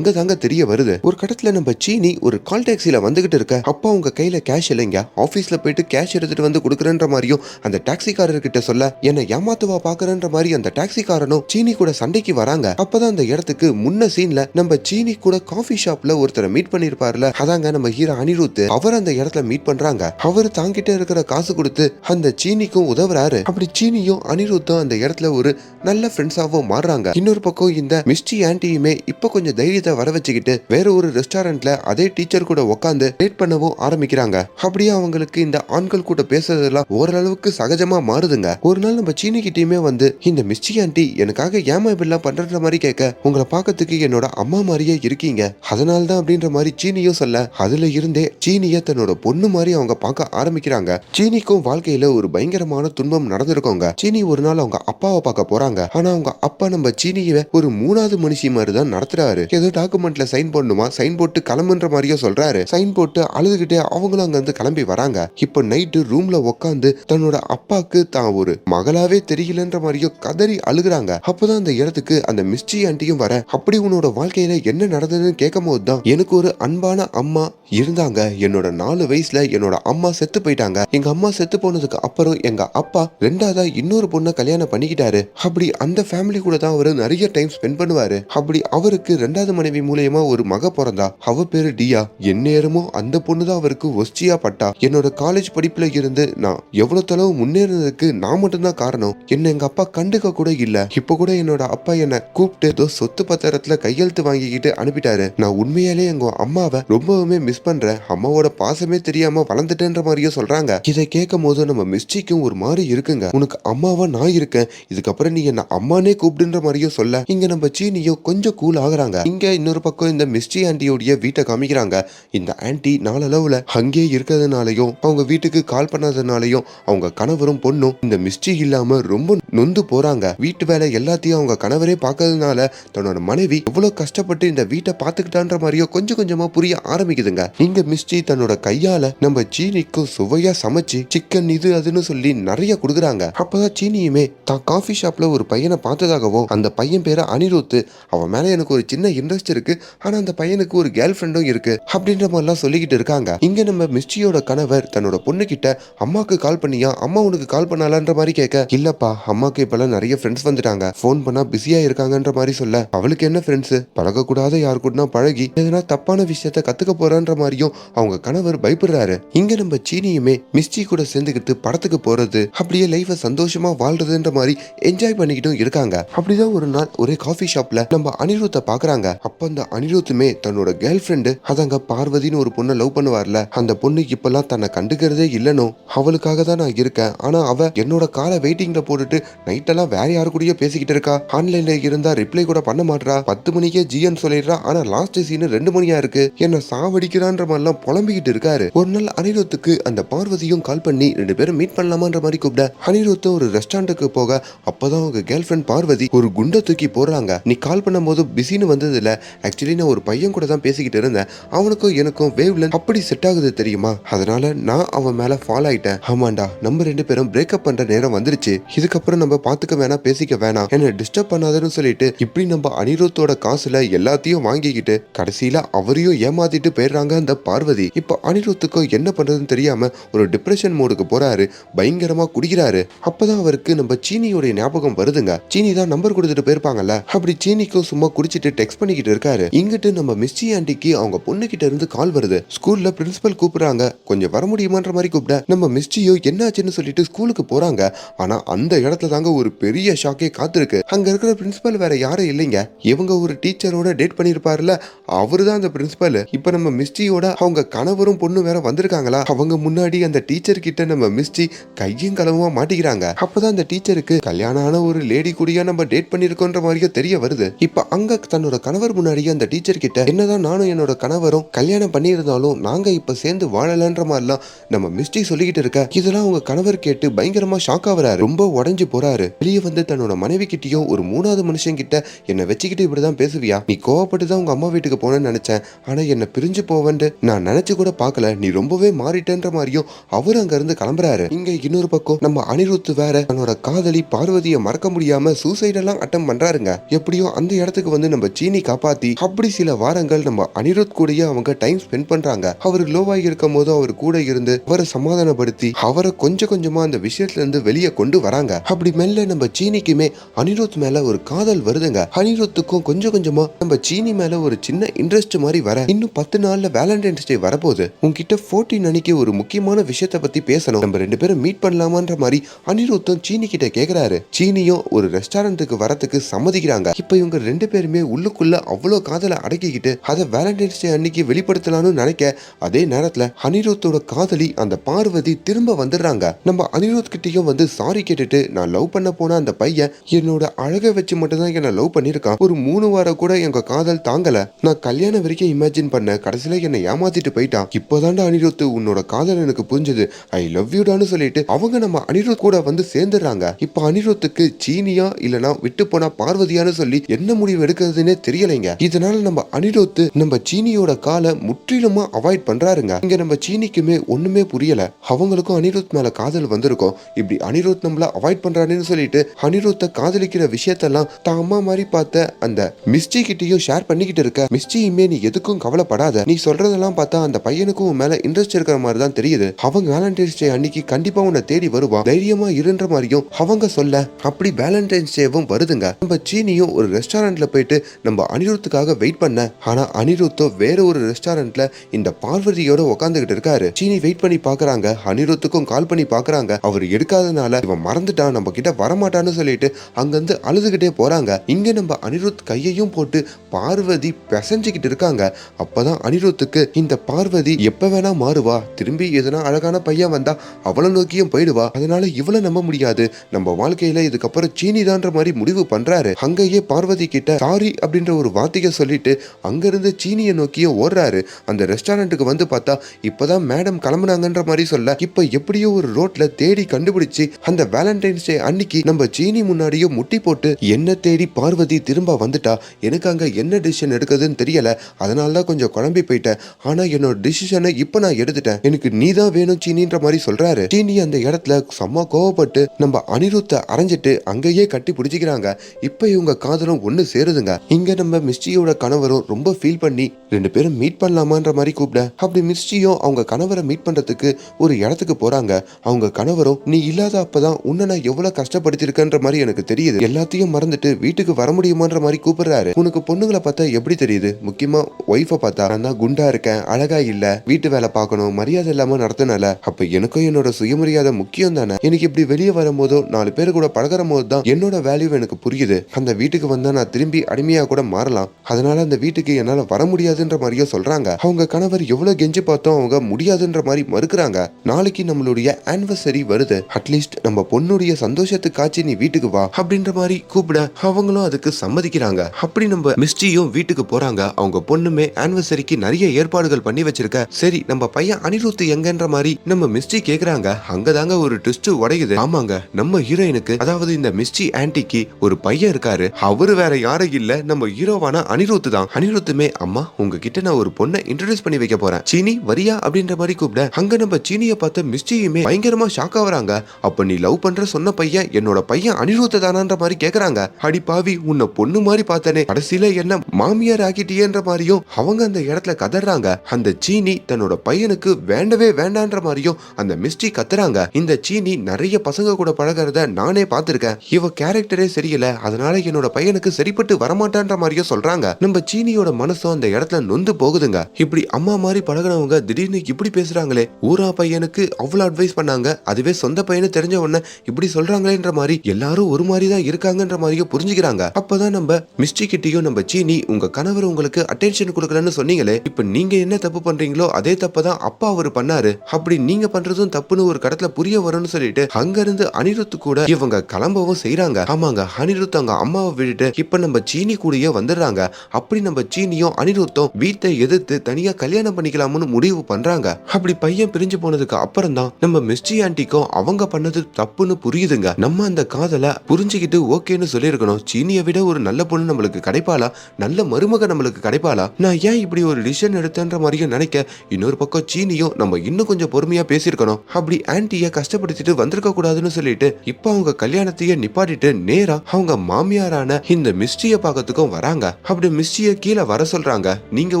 தாங்க அங்கதாங்க தெரிய வருது. ஒரு கடத்துல நம்ம சீனி ஒரு கால் டாக்ஸில வந்துகிட்டு இருக்க. அப்பா உங்க கையில கேஷ் இல்லைங்க. ஆபீஸ்ல போயிட்டு கேஷ் எடுத்துட்டு வந்து கொடுக்குறேன்ற மாதிரியும் அந்த டாக்ஸிக்காரர் கிட்ட சொல்ல என்ன ஏமாத்துவா பாக்குறன்ற மாதிரி அந்த டாக்ஸிக்காரனும் சீனி கூட சண்டைக்கு வராங்க. அப்பதான் அந்த இடத்துக்கு முன்ன சீன்ல நம்ம சீனி கூட காஃபி ஷாப்ல ஒருத்தரை மீட் பண்ணிருப்பார்ல. அதாங்க நம்ம ஹீரோ அனிருத். அவர் அந்த இடத்துல மீட் பண்றாங்க. அவர் தாங்கிட்ட இருக்கிற காசு கொடுத்து அந்த சீனிக்கும் உதவுறாரு. அப்படி சீனியும் அனிருத்தும் அந்த இடத்துல ஒரு நல்ல ஃப்ரெண்ட்ஸாவும் மாறுறாங்க. இன்னொரு பக்கம் இந்த மிஸ்டி ஆண்டியுமே இப்ப கொஞ்சம் தைரியத்தை வர வச்சுக்கிட்டு வேற ஒரு ரெஸ்டாரண்ட்ல அதே டீச்சர் கூட உட்காந்து டேட் பண்ணவும் ஆரம்பிக்கிறாங்க. அப்படியே அவங்களுக்கு இந்த ஆண்கள் கூட பேசுறதெல்லாம் ஓரளவுக்கு சகஜமா மாறுதுங்க. ஒரு நாள் நம்ம சீனிக்கிட்டயுமே வந்து இந்த மிஸ்டி ஆண்டி எனக்காக ஏமா இப்படிலாம் பண்ற மாதிரி கேட்க உங்களை பாக்கிறதுக்கு என்னோட அம்மா மாதிரியே இருக்கீங்க. அதனால தான் அப்படின்ற மாதிரி சீனியும் சொல்ல அதுல இருந்தே சீனிய தன்னோட பொண்ணு மாதிரி அவங்க பார்க்க ஆரம்பிக்கிறாங்க. சீனிக்கும் வாழ்க்கையில ஒரு பயங்கரமான துன்பம் நடந்திருக்கோங்க. சீனி ஒரு நாள் அவங்க அப்பாவை பார்க்க போறாங்க. ஆனா அவங்க அப்பா நம்ம சீனியை ஒரு மூணாவது மனுஷி மாதிரி தான் நடத்துறாரு. ஏதோ டாக்குமெண்ட்ல சைன் பண்ணுமா சைன் போட்டு கிளம்புன்ற மாதிரியே சொல்றாரு. சைன் போட்டு அழுதுகிட்டே அவங்களும் அங்க இருந்து கிளம்பி வராங்க. இப்போ நைட்டு ரூம்ல உட்காந்து தன்னோட அப்பாக்கு தான் ஒரு மகளாவே தெரியலன்ற மாதிரியோ கதறி அழுகுறாங்க. அப்போதான் அந்த இடத்துக்கு அந்த மிஸ்டி ஆண்டியும் வர அப்படி உன்னோட வாழ்க்கையில என்ன நடந்ததுன்னு கேட்கும் போது தான் எனக்கு ஒரு அன்பான அம்மா இருந்தாங்க. என்னோட நாலு வயசுல என்னோட அம்மா செத்து போயிட்டாங்க. எங்க அம்மா செத்து போனதுக்கு அப்புறம் எங்க அப்பா ரெண்டாவதா இன்னொரு பொண்ணை கல்யாணம் பண்ணிக்கிட்டாரு. அப்படி அந்த ஃபேமிலி கூட தான் அவர் நிறைய டைம் ஸ்பெண்ட் பண்ணுவாரு. அப்படி அவருக்கு ரெண்டாவது மனைவி மூலியமா ஒரு மக பிறந்தா அவ பேரு டியா. எந்நேரமும் அந்த பொண்ணு தான் அவருக்கு ஒஸ்டியா பட்டா. என்னோட காலேஜ் படிப்புல இருந்து நான் எவ்வளவு தளவு முன்னேறினதுக்கு நான் மட்டும்தான் காரணம். என்ன எங்க அப்பா கண்டுக்க கூட இல்ல. இப்ப கூட என்னோட அப்பா என்ன கூப்பிட்டு ஏதோ சொத்து பத்திரத்துல கையெழுத்து வாங்கிக்கிட்டு அனுப்பிட்டாரு. நான் உண்மையாலே எங்க அம்மாவை ரொம்பவுமே மிஸ் பண்றேன். அம்மாவோட பாசமே தெரியாம வளர்ந்துட்டேன்ற மாதிரியும் சொல்றாங்க. இதை கேட்கும் போது நம்ம மிஸ்டிக்கும் ஒரு மாதிரி இருக்குங்க. உனக்கு அம்மாவா நான் இருக்கேன். இதுக்கப்புறம் நீ என்ன அம்மானே கூப்பிடுன்ற மாதிரியும் சொல்ல. இங்க நம்ம சீனியோ கொஞ்சம் கூல் ஆகுறாங்க. இங்க இன்னொரு பக்கம் இந்த மிஸ்டி ஆண்டியோடைய வீட்டை காமிக்கிறாங்க. இந்த ஆண்டி நாளளவுல அங்கேயே இருக்கிறதுனாலயும் அவங்க வீட்டுக்கு கால் பண்ணாதனாலயும் அவங்க கணவரும் பொண்ணும் இந்த மிஸ்டி இல்லாம ரொம்ப நொந்து போறாங்க. வீட்டு வேலை எல்லாத்தையும் அவங்க கணவரே பார்க்கறதுனால தன்னோட மனைவி எவ்வளவு கஷ்டப்பட்டு இந்த வீட்டை பார்த்துக்கிட்டான்ற மாதிரியோ கொஞ்சம் கொஞ்சமா புரிய ஆரம்பிக்குதுங்க. இங்க மிஸ்டி தன்னோட கையால நம்ம சீனிக்கும் சுவையா சமைச்சு சிக்கன் இது அதுன்னு சொல்லி நிறைய கொடுக்குறாங்க. அப்பதான் சீனியுமே தான் காஃபி ஷாப்ல ஒரு பையனை பார்த்ததாகவும் அந்த பையன் பேரை அனிருத் அவன் மேல எனக்கு ஒரு சின்ன இன்ட்ரெஸ்ட் இருக்கு. இருக்கு. ஆனா அந்த பையனுக்கு ஒரு கேர்ள் ஃப்ரெண்டும் இருக்கு அப்படின்ற மாதிரிலாம் சொல்லிக்கிட்டு இருக்காங்க. இங்க நம்ம மிஸ்டியோட கணவர் தன்னோட பொண்ணு கிட்ட அம்மாக்கு கால் பண்ணியா? அம்மா உனக்கு கால் பண்ணலான்ற மாதிரி கேட்க. இல்லப்பா அம்மாக்கு இப்பெல்லாம் நிறைய ஃப்ரெண்ட்ஸ் வந்துட்டாங்க. ஃபோன் பண்ணா பிஸியா இருக்காங்கன்ற மாதிரி சொல்ல. அவளுக்கு என்ன ஃப்ரெண்ட்ஸ் பழகக்கூடாத யார் கூடனா பழகி எதனா தப்பான விஷயத்த கத்துக்க போறான்ற மாதிரியும் அவங்க கணவர் பயப்படுறாரு. இங்க நம்ம சீனியுமே மிஸ்டி கூட சேர்ந்துக்கிட்டு படத்துக்கு போறது அப்படியே லைஃப சந்தோஷமா வாழ்றதுன்ற மாதிரி என்ஜாய் பண்ணிக்கிட்டும் இருக்காங்க. அப்படிதான் ஒரு நாள் ஒரே காஃபி ஷாப்ல நம்ம அனிருத்தை பாக்குறாங்க. அப்ப அந்த அனிருத்துமே தன்னோட கேர்ள் ஃப்ரெண்டு அதங்க பார்வதின்னு ஒரு பொண்ணை லவ் பண்ணுவார்ல. அந்த பொண்ணு இப்பெல்லாம் தன்னை கண்டுக்கிறதே இல்லனோ அவளுக்காக தான் நான் இருக்கேன். ஆனா அவ என்னோட காலை வெயிட்டிங்ல போட்டுட்டு நைட்டெல்லாம் வேற யாரு கூடயோ பேசிக்கிட்டு இருக்கா? ஆன்லைன்ல இருந்தா ரிப்ளை கூட பண்ண மாட்றா. பத்து மணிக்கே ஜிஎன் சொல்லிடுறா. ஆனா லாஸ்ட் சீன் ரெண்டு மணியா இருக்கு. என்ன சாவடிக்கிறான்ற மாதிரிலாம் புலம்பிக்கிட்டு இருக்காரு. ஒரு நாள் அனிருத்துக்கு அந்த பார்வதியும் கால் பண்ணி ரெண்டு பேரும் மீட் பண்ணலாமான்ற மாதிரி கூப்பிட அனிருத்து ஒரு ரெஸ்டாரண்ட்டுக்கு போக அப்பதான் அவங்க கேர்ள் ஃப்ரெண்ட் பார்வதி ஒரு குண்டை தூக்கி போடுறாங்க. நீ கால் பண்ணும்போது பிஸின்னு வந்தது இல்ல ஆக்சுவலி நான் ஒரு பையன் கூட தான் பேசிக்கிட்டு இருந்தேன். அவனுக்கும் எனக்கும் வேவ்ல அப்படி செட் ஆகுது தெரியுமா? அதனால நான் அவன் மேல ஃபாலோ ஆயிட்டேன். ஆமாண்டா நம்ம ரெண்டு பேரும் பிரேக்கப் பண்ற நேரம் வந்துருச்சு. இதுக்கப்புறம் நம்ம பாத்துக்க வேணாம் பேசிக்க வேணாம். என்ன டிஸ்டர்ப் பண்ணாதன்னு சொல்லிட்டு இப்படி நம்ம அனிருத்தோட காசுல எல்லாத்தையும் வாங்கிக்கிட்டு கடைசியில அவரையும் ஏமாத்திட்டு போயிடுறாங்க அந்த பார்வதி. இப்போ அனிருத்துக்கும் என்ன பண்றதுன்னு தெரியாம ஒரு டிப்ரெஷன் மோடுக்கு போறாரு. பயங்கரமா குடிக்கிறாரு. அப்பதான் அவருக்கு நம்ம சீனியோட ஞாபகம் வருதுங்க. சீனி தான் நம்பர் கொடுத்துட்டு போயிருப்பாங்கல்ல? அப்படி சீனிக்கும் சும்மா குடிச்சிட்டு டெக்ஸ்ட் பண்ணிக்கிட்டு இருக்காரு. இங்கிட்டு நம்ம மிஸ்டி ஆண்டிக்கு அவங்க பொண்ணு கிட்ட இருந்து கால் வருது. ஸ்கூல்ல பிரின்சிபல் கூப்பிடுறாங்க. கொஞ்சம் வர முடியுமான்ற மாதிரி கூப்பிட நம்ம மிஸ்டியோ என்னாச்சுன்னு சொல்லிட்டு ஸ்கூலுக்கு போறாங்க. ஆனா அந்த இடத்துல தாங்க ஒரு பெரிய ஷாக்கே காத்திருக்கு. அங்க இருக்கிற பிரின்சிபல் வேற யாரும் இல்லைங்க. இவங்க ஒரு டீச்சரோட டேட் பண்ணிருப்பாருல அவரு தான் அந்த பிரின்சிபல். இப்ப நம்ம மிஸ்டியோட அவங்க கணவரும் பொண்ணு வேற வந்திருக்காங்களா? அவங்க முன்னாடி அந்த டீச்சர் கிட்ட நம்ம மிஸ்டி கையும் களவுமா மாட்டிக்கிறாங்க. அப்பதான் அந்த டீச்சருக்கு கல்யாணம் ஆன ஒரு லேடி கூடயா நம்ம டேட் பண்ணிருக்கோன்ற மாதிரியே தெரிய வருது. இப்ப அங்க தன்னோட கணவர் முன்னாடியே அந்த டீச்சர் கிட்ட என்னதான் நானும் என்னோட கணவரும் கல்யாணம் பண்ணியிருந்தாலும் நாங்க இப்ப சேர்ந்து வாழலன்ற மாதிரிலாம் நம்ம மிஸ்டி சொல்லிக்கிட்டு இருக்க இதெல்லாம் உங்க கணவர் கேட்டு பயங்கரமா ஷாக் ஆகுறாரு. ரொம்ப உடஞ்சு போறாரு. வெளியே வந்து தன்னோட மனைவி கிட்டயும் ஒரு மூணாவது மனுஷன் கிட்ட என்னை வச்சுக்கிட்டு இப்படிதான் பேசுவியா? நீ கோவப்பட்டு தான் உங்க அம்மா வீட்டுக்கு போனேன்னு நினைச்சேன். ஆனா என்ன பிரிஞ்சு போவேன்ட்டு நான் நினைச்சு கூட பார்க்கல. நீ ரொம்பவே மாறிட்டேன்ற மாதிரியும் அவரு அங்க இருந்து கிளம்புறாரு. இங்க இன்னொரு பக்கம் நம்ம அனிருத் வேற தன்னோட காதலி பார்வதியை மறக்க முடியாம சூசைட் எல்லாம் அட்டம் பண்றாருங்க. எப்படியோ அந்த இடத்துக்கு வந்து நம்ம சீனி காப்பாத்தி அப்படி சில வாரங்கள் நம்ம அனிருத் கூடயே அவங்க டைம் ஸ்பெண்ட் பண்றாங்க. அவர் லோவாகி இருக்கும் போது அவர் கூட இருந்து அவரை சமாதானப்படுத்தி அவரை கொஞ்சம் கொஞ்சமா அந்த விஷயத்துல இருந்து வெளியே கொண்டு வராங்க. அப்படி மெல்ல நம்ம சீனிக்குமே அனிருத் மேல ஒரு காதல் வருதுங்க. அனிருத்துக்கும் கொஞ்சம் கொஞ்சமா நம்ம சீனி மேல ஒரு சின்ன இன்ட்ரெஸ்ட் மாதிரி வர இன்னும் பத்து நாள்ல வேலண்டைன்ஸ் டே வரப்போகுது. உங்ககிட்ட ஃபோர்டீன் அன்னைக்கு ஒரு முக்கியமான விஷயத்த பத்தி பேசணும். நம்ம ரெண்டு பேரும் மீட் பண்ணலாமான்ற மாதிரி அனிருத்தும் சீனி கிட்ட கேக்குறாரு. சீனியும் ஒரு ரெஸ்டாரண்ட்டுக்கு வரத்துக்கு சம்மதிக்கிறாங்க. இப்ப இவங்க ரெண்டு பேருமே உள்ளுக்குள்ள அவ்வளோ காதலை அடக்கிக்கிட்டு அதை வேலண்டைன்ஸ் டே அன்னைக்கு வெளிப்படுத்தலாம்னு நினைக்க அதே நேரத்துல அனிருத்தோட காதலி அந்த பார்வதி திரும்ப வந்துடுறாங்க. நம்ம அனிருத் கிட்டயும் வந்து சாரி கேட்டுட்டு நான் லவ் பண்ண போன அந்த பையன் என்னோட அழகை வச்சு மட்டும்தான் என்ன லவ் பண்ணிருக்கான் ஒரு மூணு வாரம் கூட எங்க காதல் தாங்கல. நான் கல்யாணம் வரைக்கும் இமேஜின் பண்ண கடைசியில என்னை ஏமாத்திட்டு போயிட்டான். இப்போதான்டா அனிருத் உன்னோட காதல் எனக்கு புரிஞ்சது. ஐ லவ் யூடான்னு சொல்லிட்டு அவங்க நம்ம அனிருத் கூட வந்து சேர்ந்துடுறாங்க. இப்ப அனிருத்துக்கு சீனியா இல்லனா விட்டு போனா பார்வதியான்னு சொல்லி என்ன முடிவு எடுக்கிறதுனே தெரியலைங்க. இதனால நம்ம அனிருத் நம்ம சீனியோட காலை முற்றிலுமா அவாய்ட் பண்றாருங்க. இங்க நம்ம சீனிக்குமே ஒண்ணுமே புரியல. அவங்களுக்கும் அனிருத் மேல காதல் வந்திருக்கும். இப்படி அனிருத் நம்மள அவாய்ட் பண்றாருன்னு சொல்லிட்டு அனிருத்தை காதலிக்கிற விஷயத்தெல்லாம் தான் அம்மா மாதிரி பார்த்த அந்த மிஸ்டி கிட்டயும் ஷேர் பண்ணிக்கிட்டு இருக்க. மிஸ்டியுமே நீ எதுக்கும் கவலைப்படாத. நீ சொல்றதெல்லாம் பார்த்தா அந்த பையனுக்கும் உன் மேல இன்ட்ரெஸ்ட் இருக்கிற மாதிரி தான் தெரியுது. அவங்க வேலண்டைன்ஸ் டே அன்னைக்கு கண்டிப்பா உன்னை தேடி வருவா தைரியமா இருன்ற மாதிரியும் அவங்க சொல்ல அப்படி வேலண்டைன்ஸ் டேவும் வருதுங்க. நம்ம சீனியும் ஒரு ரெஸ்டாரண்ட்ல போயிட்டு நம்ம அனிருத்துக்காக வெயிட் பண்ண. ஆனா அனிருத்தோ வேற ஒரு ரெஸ்டாரண்ட்ல இந்த பார்வதியோட உட்காந்துக்கிட்டு இருக்காரு. சீனி வெயிட் பண்ணி பாக்குறாங்க. அனிருத்துக்கும் கால் பண்ணி பாக்குறாங்க. அவர் எடுக்காதனால இவன் மறந்துட்டான் நம்ம கிட்ட வரமாட்டான்னு சொல்லிட்டு அங்கிருந்து அழுதுகிட்டே போறாங்க. இங்க நம்ம அனிருத் கையையும் போட்டு பார்வதி பிசைஞ்சுக்கிட்டு இருக்காங்க. அப்பதான் அனிருத்துக்கு இந்த பார்வதி எப்ப வேணா மாறுவா. திரும்பி எதனா அழகான பையன் வந்தா அவளை நோக்கியும் போயிடுவா. அதனால இவளை நம்ப முடியாது. நம்ம வாழ்க்கையில இதுக்கப்புறம் சீனிதான்ற மாதிரி முடிவு பண்றாரு. அங்கேயே பார்வதி கிட்ட சாரி அப்படின்ற ஒரு வார்த்தையை சொல்லிட்டு அங்கிருந்து சீனியை நோக்கியே ஓடுறாரு. அந்த ரெஸ்டாரண்ட்டுக்கு வந்து பார்த்தா இப்போதான் மேடம் கிளம்புனாங்கன்ற மாதிரி சொல்ல இப்போ எப்படியோ ஒரு ரோட்ல தேடி கண்டுபிடிச்சு அந்த வேலண்டைன்ஸ் டே அன்னைக்கு நம்ம சீனி முன்னாடியும் முட்டி போட்டு என்ன தேடி பார்வதி திரும்ப வந்துட்டா எனக்கு அங்கே என்ன டிசிஷன் எடுக்கிறதுன்னு தெரியல அதனால தான் கொஞ்சம் குழம்பி போயிட்டேன். ஆனால் என்னோட டிசிஷனை இப்போ நான் எடுத்துட்டேன். எனக்கு நீ தான் வேணும் சீனின்ற மாதிரி சொல்றாரு. சீனி அந்த இடத்துல செம்ம கோவப்பட்டு நம்ம அனிருத்தை அரைஞ்சிட்டு அங்கேயே கட்டி பிடிச்சிக்கிறாங்க. இப்போ இவங்க காதலும் ஒன்று சேருதுங்க. இங்க நம்ம மிஸ்டியோட மிஸ்டியோட கணவரும் ரொம்ப ஃபீல் பண்ணி ரெண்டு பேரும் மீட் பண்ணலாமான்ற மாதிரி கூப்பிட. அப்படி மிஸ்டியும் அவங்க கணவரை மீட் பண்றதுக்கு ஒரு இடத்துக்கு போறாங்க. அவங்க கணவரும் நீ இல்லாத அப்பதான் உன்னை நான் எவ்வளவு கஷ்டப்படுத்திருக்கன்ற மாதிரி எனக்கு தெரியுது. எல்லாத்தையும் மறந்துட்டு வீட்டுக்கு வர முடியுமான்ற மாதிரி கூப்பிடுறாரு. உனக்கு பொண்ணுங்களை பார்த்தா எப்படி தெரியுது? முக்கியமா ஒய்ஃபை பார்த்தா நான் தான் குண்டா இருக்கேன் அழகா இல்ல வீட்டு வேலை பார்க்கணும் மரியாதை இல்லாம நடத்தினால. அப்ப எனக்கும் என்னோட சுயமரியாதை முக்கியம் தானே? எனக்கு இப்படி வெளியே வரும்போதோ நாலு பேர் கூட பழகுற போது தான் என்னோட வேல்யூ எனக்கு புரியுது. அந்த வீட்டுக்கு வந்தா நான் திரும்பி அடிமையா கூட மாறலாம். அதனால அந்த வீட்டுக்கு என்னால வர முடியாதுன்ற மாதிரியோ சொல்றாங்க. அவங்க கணவர் எவ்வளவு கெஞ்சி பார்த்தோம் அவங்க முடியாதுன்ற மாதிரி மறுக்கிறாங்க. நாளைக்கு நம்மளுடைய ஆனிவர்சரி வருது. அட்லீஸ்ட் நம்ம பொண்ணுடைய சந்தோஷத்துக்காச்சு நீ வீட்டுக்கு வா அப்படின்ற மாதிரி கூப்பிட அவங்களும் அதுக்கு சம்மதிக்கிறாங்க. அப்படி நம்ம மிஸ்டியும் வீட்டுக்கு போறாங்க. அவங்க பொண்ணுமே ஆனிவர்சரிக்கு நிறைய ஏற்பாடுகள் பண்ணி வச்சிருக்க. சரி நம்ம பையன் அனிருத் எங்கன்ற மாதிரி நம்ம மிஸ்டி கேக்குறாங்க. அங்கதாங்க ஒரு ட்விஸ்ட் உடையுது. ஆமாங்க நம்ம ஹீரோயினுக்கு அதாவது இந்த மிஸ்டி ஆன்டிக்கு ஒரு பையன் இருக்காரு. அவரு வேற யாரும் இல்ல. நம்ம ஹீரோவான அனிருத் தான். அனிருத்துமே அம்மா உங்ககிட்ட நான் ஒரு பொண்ணை இன்ட்ரடியூஸ் பண்ணி வைக்க போறேன். சீனி வரியா? அப்படின்ற மாதிரி கூப்பிட அங்க நம்ம சீனியை பார்த்து மிஸ்டியுமே பயங்கரமா ஷாக் ஆகுறாங்க அப்ப நீ லவ் பண்ற சொன்ன பையன் என்னோட பையன் அனிருத் தானான்ற மாதிரி கேக்குறாங்க. அடி பாவி உன்னை பொண்ணு மாதிரி பார்த்தனே. கடைசியில என்ன மாமியார் ஆகிட்டியேன்ற மாதிரியும் அவங்க அந்த இடத்துல கதறாங்க. அந்த சீனி தன்னோட பையனுக்கு வேண்டவே வேண்டான்ற மாதிரியும் அந்த மிஸ்டி கத்துறாங்க. இந்த சீனி நிறைய பசங்க கூட பழகுறத நானே பார்த்திருக்கேன். இவ கேரக்டரே சரியில்லை. அதனால என்னோட பையனுக்கு சரிப்பட்டு வரமாட்டான்ற மாதிரியும் சொல்றாங்க. நம்ம சீனியோட மனசும் அந்த இடத்துல நொந்து போகுதுங்க. இப்படி அம்மா மாதிரி பழகுனவங்க திடீர்னு இப்படி பேசுறாங்களே ஊரா பையனுக்கு அவ்வளவு அட்வைஸ் பண்ணாங்க. அதுவே சொந்த பையனு தெரிஞ்ச உடனே இப்படி சொல்றாங்களேன்ற மாதிரி எல்லாரும் ஒரு மாதிரி தான் இருக்காங்கன்ற மாதிரியும் புரிஞ்சுக்கிறாங்க. அப்பதான் நம்ம மிஸ்டி கிட்டயும் நம்ம சீனி உங்க கணவர் உங்களுக்கு அட்டென்ஷன் கொடுக்கலன்னு சொன்னீங்களே இப்ப நீங்க என்ன தப்பு பண்றீங்களோ அதே தப்பு தான் அப்பா அவர் பண்ணாரு. அப்படி நீங்க பண்றதும் தப்புன்னு ஒரு கடத்துல புரிய வரும்னு சொல்லிட்டு அங்க இருந்து அனிருத் கூட இவங்க கிளம்பவும் செய்யறாங்க ஆமாங்க அனிருத் அவங்க அம்மாவை விட்டுட்டு இப்ப நம்ம சீனி கூடயே வந்துடுறாங்க. அப்படி நம்ம சீனியும் அனிருத்தும் வீட்டை எதிர்த்து தனியா கல்யாணம் பண்ணிக்கலாம்னு முடிவு பண்றாங்க. அப்படி பையன் பிரிஞ்சு போனதுக்கு அப்புறம் தான் நம்ம மிஸ்டி ஆண்டிக்கும் அவங்க பண்ணது தப்புன்னு புரியுதுங்க. நம்ம அந்த காதலை புரிஞ்சுக்கிட்டு ஓகேன்னு சொல்லியிருக்கணும். சீனியை விட ஒரு நல்ல பொண்ணு நம்மளுக்கு கிடைப்பாளா? நல்ல மருமக நம்மளுக்கு கிடைப்பாளா? நான் ஏன் இப்படி ஒரு டிசிஷன் எடுத்தேன்ற மாதிரியும் நினைக்க இன்னொரு பக்கம் சீனியும் நம்ம இன்னும் கொஞ்சம் பொறுமையா பேசியிருக்கணும். அப்படி ஆன்ட்டிய கஷ்டப்படுத்திட்டு வந்திருக்க கூடாதுன்னு சொல்லிட்டு இப்போ அவங்க கல்யாணத்தையே நிப்பாட்டிட்டு நேரா அவங்க மாமியாரான இந்த மிஸ்டியை பார்க்கறதுக்கும் வராங்க. அப்படி மிஸ்டியை கீழே வர சொல்றாங்க. நீங்க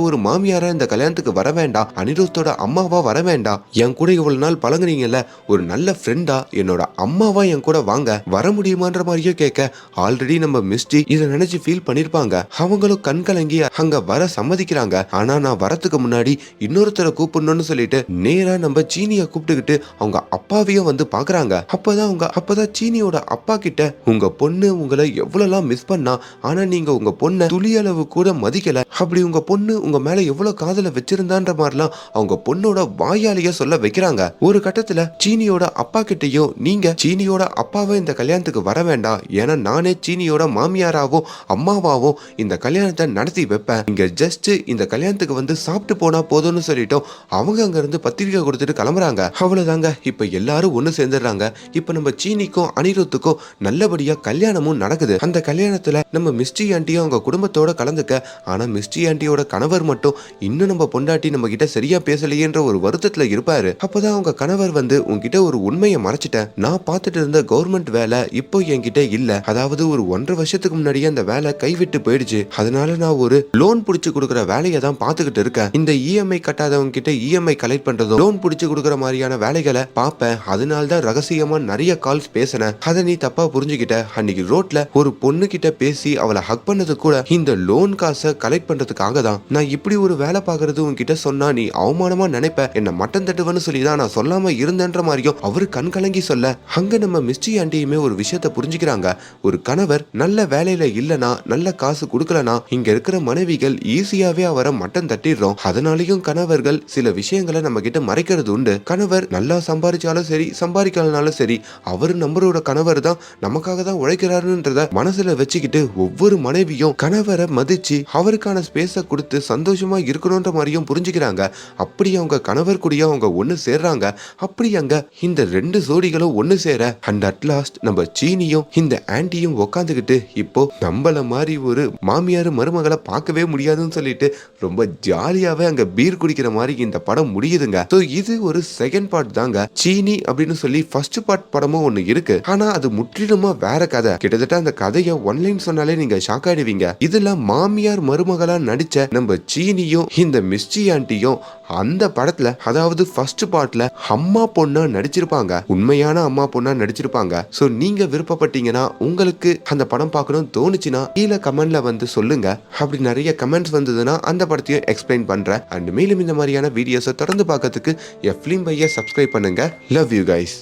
ஒரு மாமியார இந்த கல்யாணத்துக்கு வர வேண்டாம். அனிருத்தோட அம்மாவா வர வேண்டாம். என் கூட இவ்வளவு நாள் பழங்குனீங்கல்ல ஒரு நல்ல ஃப்ரெண்டா என்னோட அம்மாவா என் கூட வாங்க. வர முடியுமான்ற மாதிரியே கேட்க ஆல்ரெடி நம்ம மிஸ்டி இதை நினைச்சு ஃபீல் பண்ணிருப்பாங்க. அவங்களும் கண் கலங்கி அங்க வர சம்மதிக்கிறாங்க. ஆனா நான் வரத்துக்கு முன்னாடி இன்னொருத்தரை கூப்பிடணும்னு சொல்லிட்டு நேரா நம்ம சீனிய கூப்பிட்டுக்கிட்டு அவங்க அப்பாவையும் வந்து பாக்குறாங்க அப்பதான் அவங்க அப்பதான் சீனியோட அப்பா கிட்ட உங்க பொண்ணு உங்களை எவ்வளவு மிஸ் பண்ணா ஆனா நீங்க உங்க பொண்ணை துளியளவு கூட மதிக்கல. அப்படி உங்க பொண்ணு உங்க மேல எவ்வளவு காதல வச்சிருந்தான்ற மாதிரிலாம் அவங்க பொண்ணோட வாயாலேயே சொல்ல வைக்கிறாங்க. ஒரு கட்டத்துல சீனியோட அப்பா கிட்டயும் நீங்க சீனியோட அப்பாவை இந்த கல்யாணத்துக்கு வர வேண்டாம். ஏன்னா நானே சீனியோட மாமியாராவும் அம்மாவாவும் இந்த கல்யாணத்தை நடத்தி வைப்பேன். இங்க ஜஸ்ட் இந்த கல்யாணத்துக்கு வந்து சாப்பிட்டு போனா போதும்னு சொல்லிட்டோம் அவங்க அங்க இருந்து பத்திரிக்கை கொடுத்துட்டு கிளம்புறாங்க. அவ்வளவுதாங்க. இப்ப எல்லாரும் ஒண்ணு சேர்ந்துடுறாங்க. இப்ப நம்ம சீனிக்கும் அனிருத்துக்கும் நல்லபடியா கல்யாணமும் நடக்குது. அந்த கல்யாணத்துல நம்ம மிஸ்டி ஆண்டியும் அவங்க குடும்பத்தோட கலந்துக்க. ஆனால் மிஸ்டி ஆண்டியோட கணவர் மட்டும் இன்னும் நம்ம பொண்டாட்டி நம்ம கிட்ட சரியா பேசலையேன்ற ஒரு வருத்தத்தில் இருப்பாரு. அப்போதான் அவங்க கணவர் வந்து உங்ககிட்ட ஒரு உண்மையை மறைச்சிட்டேன். நான் பார்த்துட்டு இருந்த கவர்மெண்ட் வேலை இப்போ என்கிட்ட இல்ல. அதாவது ஒரு ஒன்றரை வருஷத்துக்கு முன்னாடியே அந்த வேலை கைவிட்டு போயிடுச்சு. அதனால நான் ஒரு லோன் பிடிச்சி கொடுக்குற வேலையை தான் பார்த்துக்கிட்டு இருக்கேன். இந்த இஎம்ஐ கட்டாதவங்க கிட்ட இஎம்ஐ கலெக்ட் பண்றதும் லோன் பிடிச்சி கொடுக்குற மாதிரியான வேலைகளை பார்ப்பேன். அதனால தான் ரகசியமா நிறைய கால்ஸ் பேசினேன். அதை நீ தப்பா புரிஞ்சுக்கிட்ட. அன்னைக்கு ரோட்ல ஒரு பொண்ணு கிட்ட பேசி அவளை ஹக் பண்ணது கூட இந்த லோன் காசை கலெக்ட் பண்றதுக்காக தான். நான் இப்படி ஒரு வேலை பார்க்கறது உன்கிட்ட சொன்னா நீ அவமானமா நினைப்ப. என்ன மட்டன் தட்டுவன்னு சொல்லி தான் நான் சொல்லாம இருந்தேன்ற மாதிரியும் அவரு கண் கலங்கி சொல்ல அங்க நம்ம மிஸ்டி ஆண்டியுமே ஒரு விஷயத்த புரிஞ்சுக்கிறாங்க. ஒரு கணவர் நல்ல வேலையில இல்லனா நல்ல காசு கொடுக்கலனா இங்க இருக்கிற மனைவிகள் ஈஸியாவே அவரை மட்டன் தட்டிடுறோம். அதனாலயும் கணவர்கள் சில விஷயங்களை நம்ம கிட்ட மறைக்கிறது உண்டு. கணவர் நல்லா சம்பாதிச்சாலும் சரி சம்பாதிக்கலனாலும் சரி அவர் நம்மளோட கணவர் தான் நமக்காக தான் உழைக்கிறாருன்றத மனசுல வச்சுக்கிட்டு ஒவ்வொரு மனைவியும் கணவரை மதிச்சு அவருக்கான ஸ்பேஸை கொடுத்து சந்தோஷமா இருக்கணும்ன்ற மாதிரியும் புரிஞ்சுக்கிறாங்க. அப்படி அவங்க கணவர் கூடயும் அவங்க ஒண்ணு சேர்றாங்க. அப்படி அங்க இந்த ரெண்டு ஜோடிகளும் ஒண்ணு சேர அண்ட் அட்லாஸ்ட் நம்ம சீனியும் இந்த ஆண்டியும் உக்காந்துக்கிட்டு இப்போ நம்மள மாதிரி ஒரு மாமியார் மருமகளை பார்க்கவே முடியாதுன்னு சொல்லிட்டு ரொம்ப ஜாலியாவே அங்க பீர் குடிக்கிற மாதிரி இந்த படம் முடியுதுங்க. ஸோ இது ஒரு செகண்ட் பார்ட் தாங்க. சீனி அப்படின்னு சொல்லி ஃபர்ஸ்ட் பார்ட் படமும் ஒன்று இருக்கு. ஆனா அது முற்றிலுமா வேற கதை. கிட்டத்தட்ட அந்த கதையை ஒன்லைன் சொன்னாலே நீங்க ஷாக் ஆயிடுவீங்க. இதுல மாமியார் மருமகளா நடிச்ச நம்ம சீனியும் இந்த மிஸ்டி ஆண்டியும் அந்த படத்துல அதாவது ஃபர்ஸ்ட் பார்ட்ல அம்மா பொண்ணா நடிச்சிருப்பாங்க. உண்மையான அம்மா பொண்ணா நடிச்சிருப்பாங்க. சோ நீங்க விருப்பப்பட்டீங்கன்னா உங்களுக்கு அந்த படம் பார்க்கணும் தோணுச்சுன்னா கீழே கமெண்ட்ல வந்து சொல்லுங்க. அப்படி நிறைய கமெண்ட்ஸ் வந்ததுன்னா அந்த படத்தையும் எக்ஸ்பிளைன் பண்றேன். அண்ட் மேலும் இந்த மாதிரியான வீடியோஸை தொடர்ந்து பார்க்கறதுக்கு எஃப்லிம் பைய சப்ஸ்கிரைப் பண்ணுங்க. Love you guys